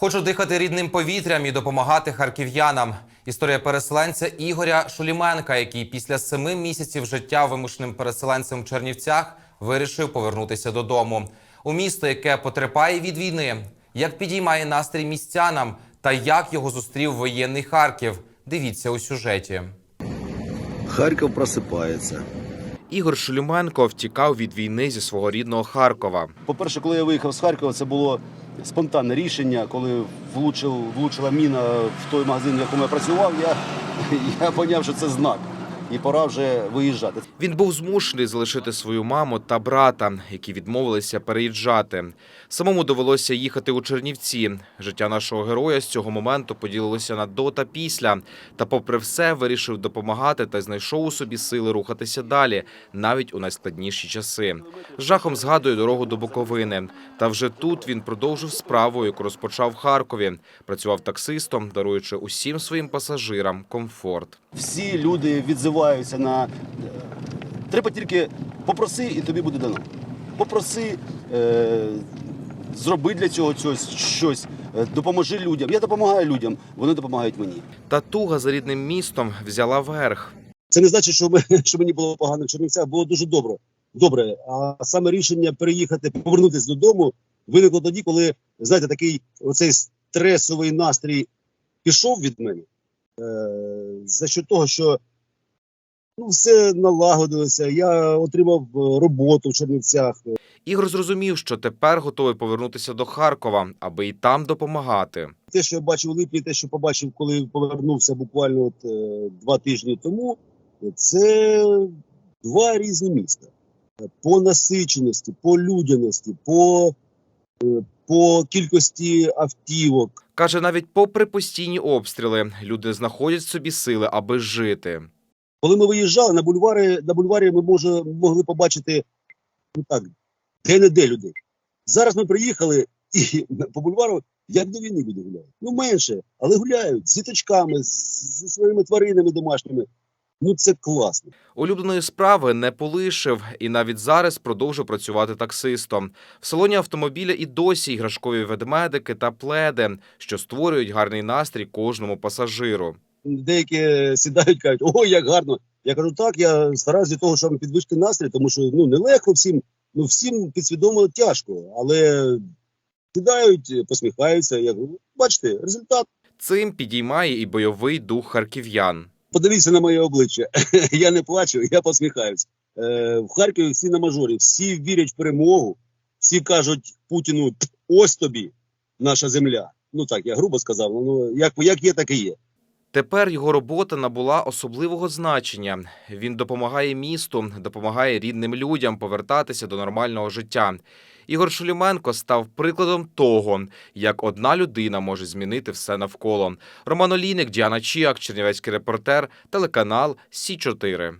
Хочу дихати рідним повітрям і допомагати харків'янам. Історія переселенця Ігоря Шуліменка, який після семи місяців життя вимушеним переселенцем в Чернівцях вирішив повернутися додому у місто, яке потерпає від війни. Як підіймає настрій містянам та як його зустрів воєнний Харків. Дивіться у сюжеті. Харків просипається. Ігор Шулюменко втікав від війни зі свого рідного Харкова. По-перше, коли я виїхав з Харкова, це було спонтанне рішення. Коли влучив, влучила міна в той магазин, в якому я працював, я, я поняв, що це знак. І пора вже виїжджати. Він був змушений залишити свою маму та брата, які відмовилися переїжджати. Самому довелося їхати у Чернівці. Життя нашого героя з цього моменту поділилося на до та після. Та, попри все, вирішив допомагати та знайшов у собі сили рухатися далі, навіть у найскладніші часи. З жахом згадує дорогу до Буковини. Та вже тут він продовжив справу, яку розпочав в Харкові. Працював таксистом, даруючи усім своїм пасажирам комфорт. Всі люди відзиваються на треба тільки попроси, і тобі буде дано. Попроси, е... зроби для цього щось, щось, е, допоможи людям. Я допомагаю людям, вони допомагають мені. Та туга за рідним містом взяла верх. Це не значить, що, ми, що мені було погано в Чернівцях, було дуже добре. Добре. А саме рішення переїхати, повернутися додому виникло тоді, коли знаєте, такий оцей стресовий настрій пішов від мене. Е, за що того, що ну, все налагодилося. Я отримав е, роботу в Чернівцях. Ігор зрозумів, що тепер готовий повернутися до Харкова, аби і там допомагати. Те, що я бачив у липні, те, що побачив, коли повернувся буквально от, е, два тижні тому, це два різні міста. По насиченості, по людяності, по, е, по кількості автівок. Каже, навіть попри постійні обстріли, люди знаходять в собі сили, аби жити. Коли ми виїжджали на бульвари, на бульварі ми може, могли побачити ну так, де-не-де людей. Зараз ми приїхали і по бульвару як до війни люди гуляють. Ну менше, але гуляють з діточками, зі своїми тваринами домашніми. Ну це класно. Улюбленої справи не полишив і навіть зараз продовжує працювати таксистом. В салоні автомобіля і досі іграшкові ведмедики та пледи, що створюють гарний настрій кожному пасажиру. Деякі сідають, кажуть, ой, як гарно. Я кажу, так, я стараюся для того, щоб підвищити настрій, тому що ну нелегко всім, ну всім підсвідомо тяжко, але сідають, посміхаються. Я говорю, бачите, результат. Цим підіймає і бойовий дух харків'ян. Подивіться на моє обличчя. я не плачу, я посміхаюсь. Е, в Харкові всі на мажорі, всі вірять в перемогу, всі кажуть Путіну: ось тобі наша земля. Ну так, я грубо сказав, ну як, як є, так і є. Тепер його робота набула особливого значення. Він допомагає місту, допомагає рідним людям повертатися до нормального життя. Ігор Шуліменко став прикладом того, як одна людина може змінити все навколо. Роман Олійник, Діана Чіак, Чернівецький репортер, телеканал Сі 4